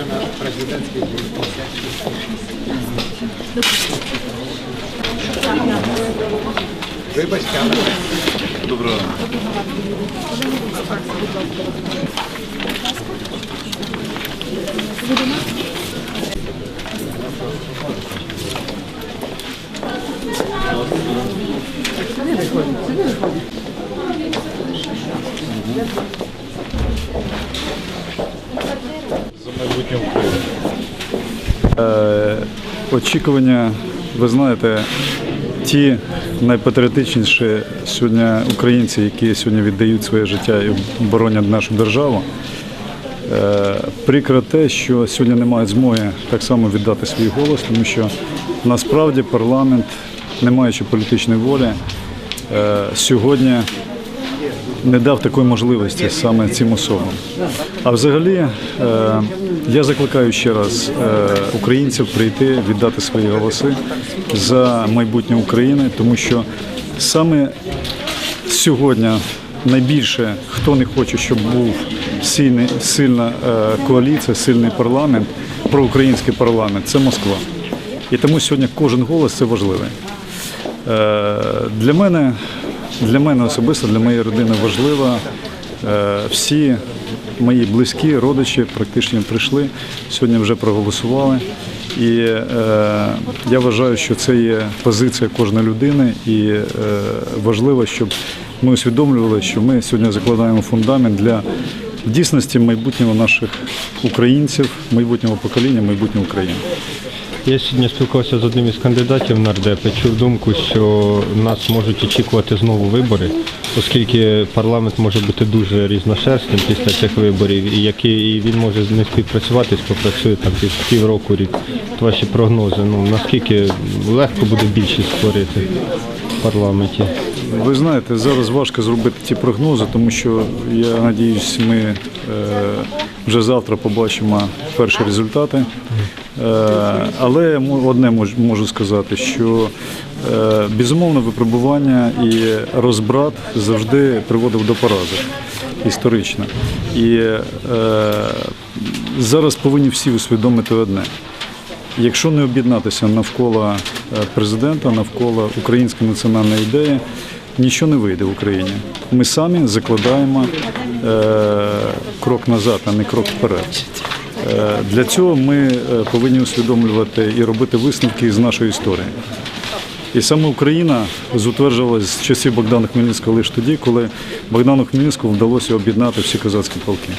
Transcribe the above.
що на президентських Вибачте, але Доброго. За майбутнє України. Е, очікування, ви знаєте, ті найпатріотичніші сьогодні українці, які сьогодні віддають своє життя і боронять нашу державу. Е, Прикро те, що сьогодні не мають змоги так само віддати свій голос, тому що насправді парламент, не маючи політичної волі, е, сьогодні не дав такої можливості саме цим особам. А взагалі, е, я закликаю ще раз е, українців прийти, віддати свої голоси за майбутнє України, тому що саме сьогодні найбільше хто не хоче, щоб був сильний, сильна е, коаліція, сильний парламент, проукраїнський парламент це Москва. І тому сьогодні кожен голос це важливий. Для мене, для мене особисто, для моєї родини важливо. е, Всі мої близькі, родичі практично прийшли, сьогодні вже проголосували. І е, я вважаю, що це є позиція кожної людини, і е, важливо, щоб ми усвідомлювали, що ми сьогодні закладаємо фундамент для дійсності майбутнього наших українців, майбутнього покоління, майбутнього України. Я сьогодні спілкувався з одним із кандидатів на РДП, чув думку, що нас можуть очікувати знову вибори, оскільки парламент може бути дуже різношерстним після цих виборів, і який він може не співпрацювати, співпрацює там пів, півроку рік. Ваші прогнози, ну наскільки легко буде більшість створити в парламенті? Ви знаєте, зараз важко зробити ті прогнози, тому що я надіюсь, ми е, вже завтра побачимо перші результати. Е, але одне можу сказати, що е, безумовно випробування і розбрат завжди приводив до поразок історично. І зараз повинні всі усвідомити одне. Якщо не об'єднатися навколо президента, навколо української національної ідеї, нічого не вийде в Україні. Ми самі закладаємо е, крок назад, а не крок вперед. Е, для цього ми е, повинні усвідомлювати і робити висновки з нашої історії. І саме Україна зутверджувалася з часів Богдана Хмельницького лише тоді, коли Богдану Хмельницькому вдалося об'єднати всі козацькі полки.